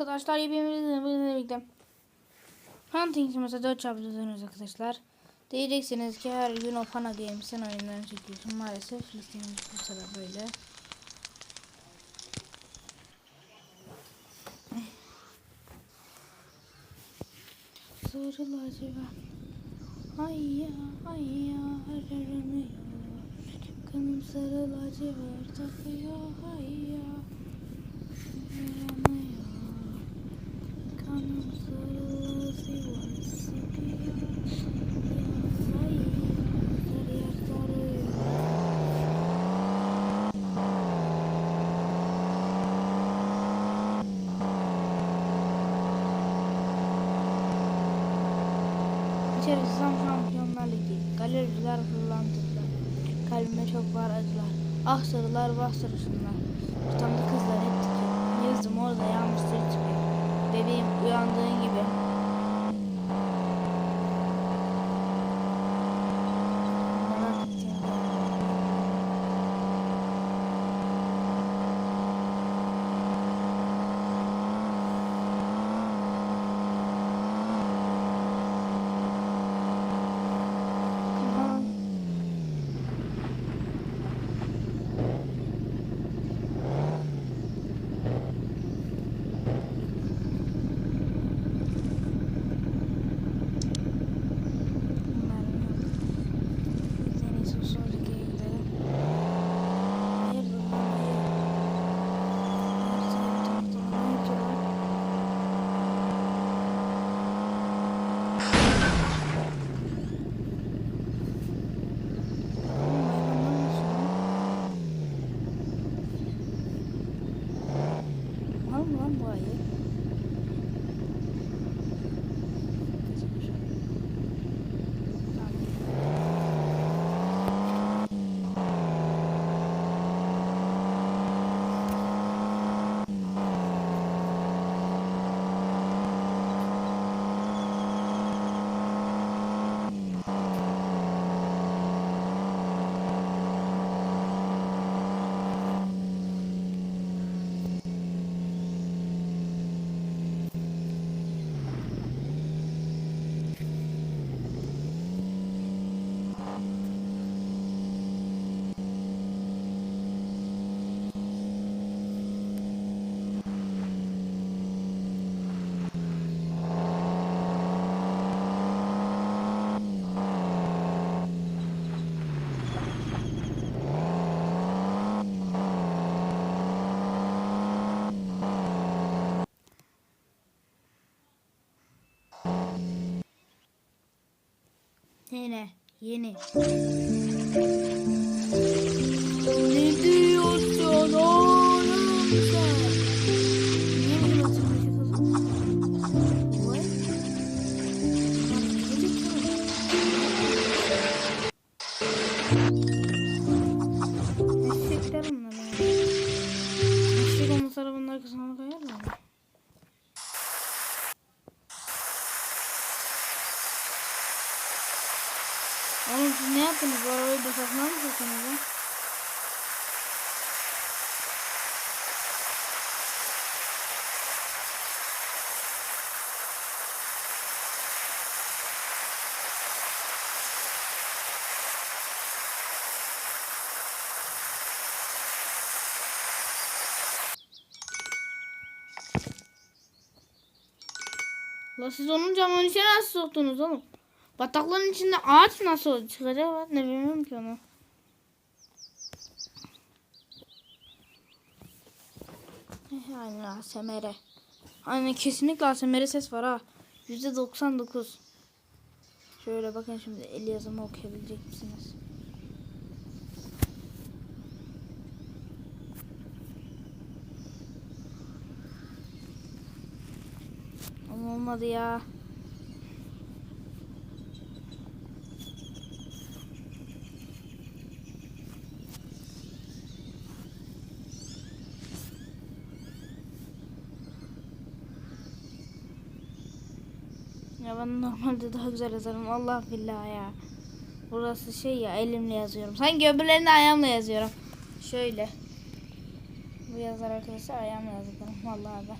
Arkadaşlar yepyeni birlikte Hunting mesela 4 çarpıcılarınız arkadaşlar. Diyeceksiniz ki her gün o Pana Games'in oyunlarını çekiyorsun. Maalesef listemiz bu sefer böyle. Sarı lacivert Ay ya ay ya aranıyor Kanım sarı lacivert akıyor ay ya Aranıyor tam şampiyonlar ligi. Galericiler fırlantılar. Kalbime çok var acılar. Ah sarılar vah sarışınlar. Tutamlı kızlar hep tiki. Yazdım orada çıkıyor. Bebeğim uyandığın gibi. Yine, yeni. Ne yaptınız? Bu arabayı boşaltmaya mı çalışıyorsunuz lan? La siz onun camının içine nasıl soktunuz oğlum? Bataklığın içinde ağaç nasıl çıkacak ben ne bilmiyorum ki onu. Eh, Aynen ASMR. Aynen kesinlikle ASMR ses var ha. Yüzde 99. Şöyle bakın şimdi el yazımı okuyabilecek misiniz? Ama olmadı ya. Ya ben normalde daha güzel yazarım. Allah billah ya. Burası şey ya elimle yazıyorum. Sanki öbürlerini ayağımla yazıyorum. Şöyle. Bu yazar arkadaşlar ayağımla yazıyorum. Vallahi ben.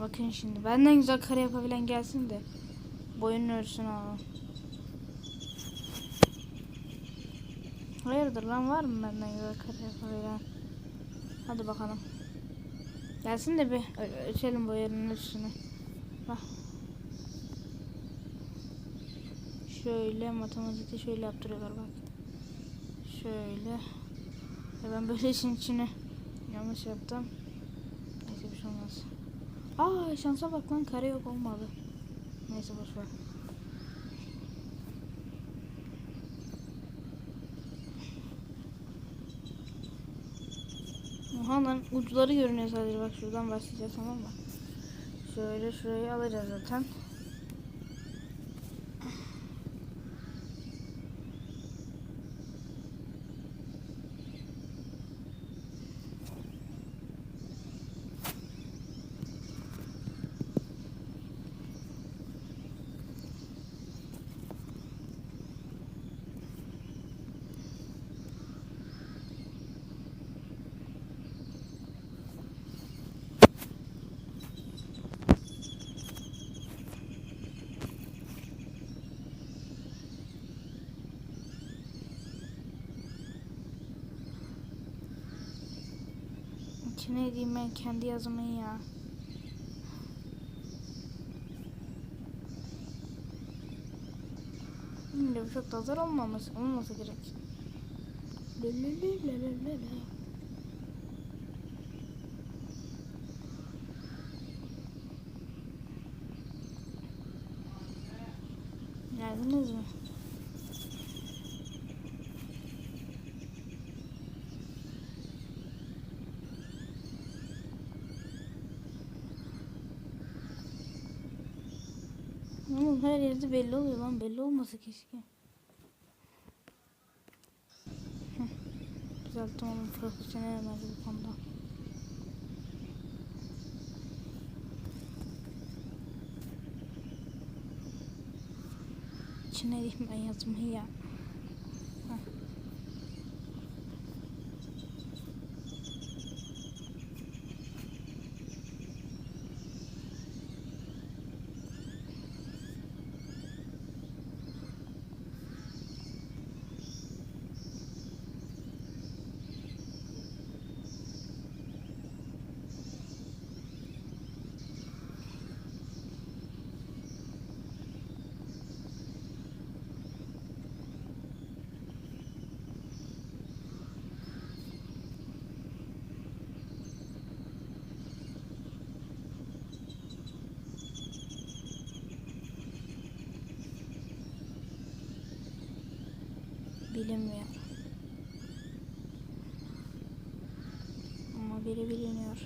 Bakın şimdi benden güzel kare yapabilen gelsin de boyun ölsün abi. Hayırdır lan var mı benden güzel kare yapabilen? Hadi bakalım. Gelsin de bir ölçelim boyunun ölçüsünü. Bak. Şöyle matematikte şöyle yaptırıyorlar bak. Şöyle. Ya ben böyle işin içine yanlış yaptım. Neyse bir şey olmaz. Aa şansa bak lan kare yok olmadı. Neyse boş ver. Oha lan uçları görünüyor sadece bak şuradan başlayacağız tamam mı? Şöyle şurayı alacağız zaten. İçine edeyim ben kendi yazımı ya. Bu çok da zor olmaması, olması gerek. Geldiniz mi? Her yerde belli oluyor lan. Belli olmasa keşke. Düzelttim oğlum. Profesyonel hemen bu konuda. İçine ben yazmayı ya. Bilinmiyor. Ama biri biliniyor.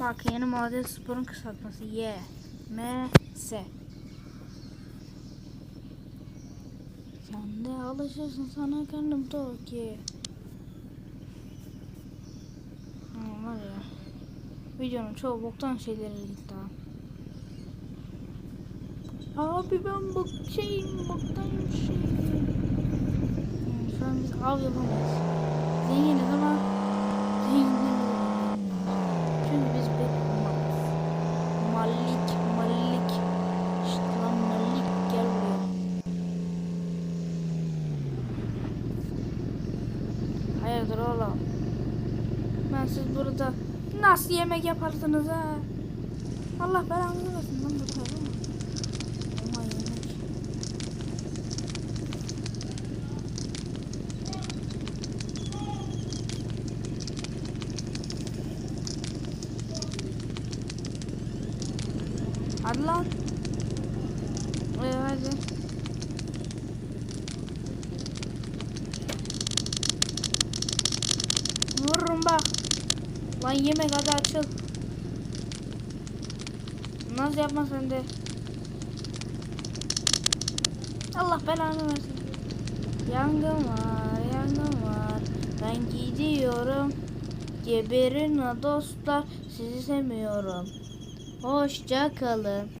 Bak yeni maden sporun kısaltması Y M S. Sen de alışırsın sana karnım tok ki. Ama var ya. Videonun çoğu boktan şeylere gitti. Abi ben bok şeyim boktan şeyim. Yani şu an biz av yapamayız. Zenginiz ama zengin çünkü biz Hayırdır oğlum? Ben siz burada nasıl yemek yaparsınız ha? Allah belanızı versin lan bu tabi mi? Ama yemek. Hadi lan. Ee, hadi. Açılıyorum bak. Lan yemek hadi açıl. Nasıl yapma sen de. Allah belanı versin. Yangın var, yangın var. Ben gidiyorum. Geberin dostlar. Sizi sevmiyorum. Hoşça kalın.